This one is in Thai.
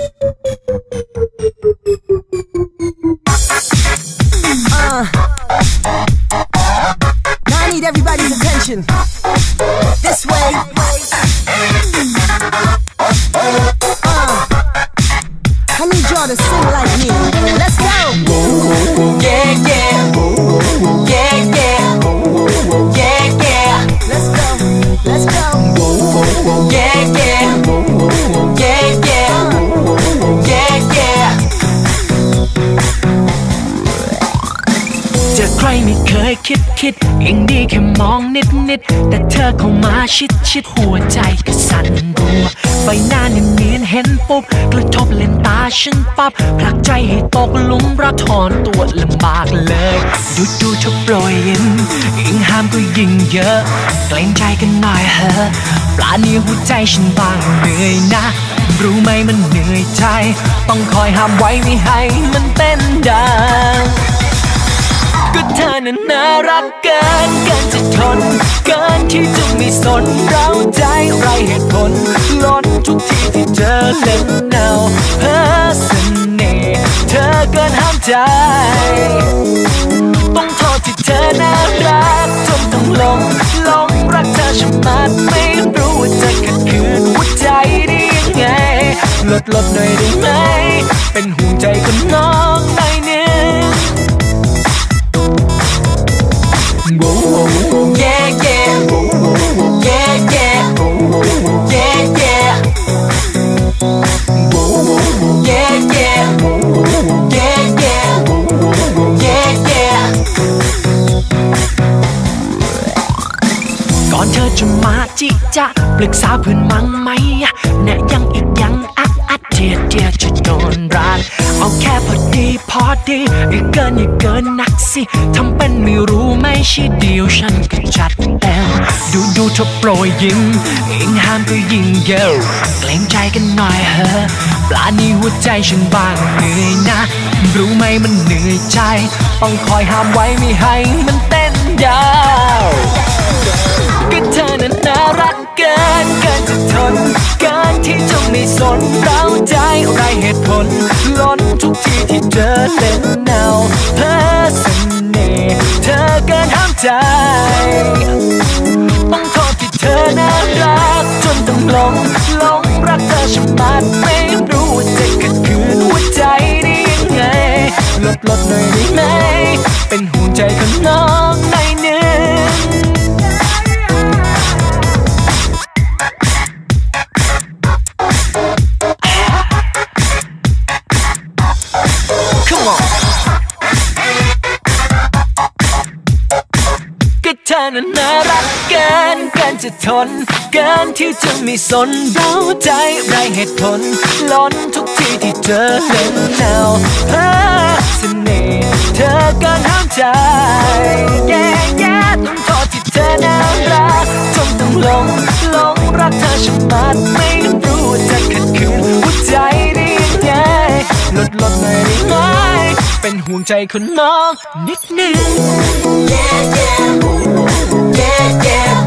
Uh, now I need everybody's attention. ใครไม่เคยคิดคิดยังดีแค่มองนิดนิดแต่เธอเข้ามาชิดชิดหัวใจก็สั่นรัวใบหน้าเนียนเนียนเห็นปุ๊บกระทบเลนตาฉันปั๊บผลักใจให้ตกหลุมรักถอนตัวลำบากเลย ดูดูเธอโปรยยิ้มยิ่งห้ามก็ยิ่งเยอะเกรงใจกันหน่อยเหอะปลาเนียหัวใจฉันบางเหนื่อยนะรู้ไหมมันเหนื่อยใจ ต้องคอยห้ามไว้ไม่ให้มันเต้นดัง เธอนั้นน่ารักเกินเกินจะทน เกินที่จะไม่สนเราใจไรเหตุผลล้นทุกทีที่เจอเล่นเนาเพ้อเสน่ห์เธอเกินห้ามใจ ต้องโทษที่เธอน่ารักจนต้องหลงหลงรักเธอชะมัดไม่รู้ว่าจะขัดขืนหัวใจได้ยังไง ลดลดหน่อยได้ไหม เป็นห่วงใจคนน้อง จะมาจิจะปรึกษาเพื่อนมั้งไหมแน่ยังอีกยังอักอัดเดียเดียจะโดนรักเอาแค่พอดีพอดีอย่าเกินอย่าเกินนักสิทำเป็นไม่รู้ไม่ใช่เดียวฉันก็จัดเต็มดูดูเธอโปรยยิ้มยิ่งห้ามก็ยิ่งเยอเกรงใจกันหน่อยเหอะปลานี้หัวใจฉันบางเหนื่อยนะ รู้ไหมมันเหนื่อยใจ ต้องคอยห้ามไว้ไม่ให้มัน ไรเหตุผลล้นทุกทีที่เจอเล่นเนาเพ้อเสน่ห์เธอเกินห้ามใจ นั้นน่ารักเกินเกินจะทน เกินที่จะไม่สนเราใจไรเหตุผล ล้นทุกทีที่เธอเล่นแนวเพ้อเสน่ห์เธอกินห้ามใจแย่แย่ต้องโทษที่เธอน่ารักจนต้องหลงหลงรักเธอชะมัดไม่รู้จะขัดขืนหัวใจได้ยังไงลดลด เป็นห่วงใจคนน้องนิดหนึ่ง Yeah, yeah. Yeah, yeah. Whoa, whoa, whoa. Yeah, yeah.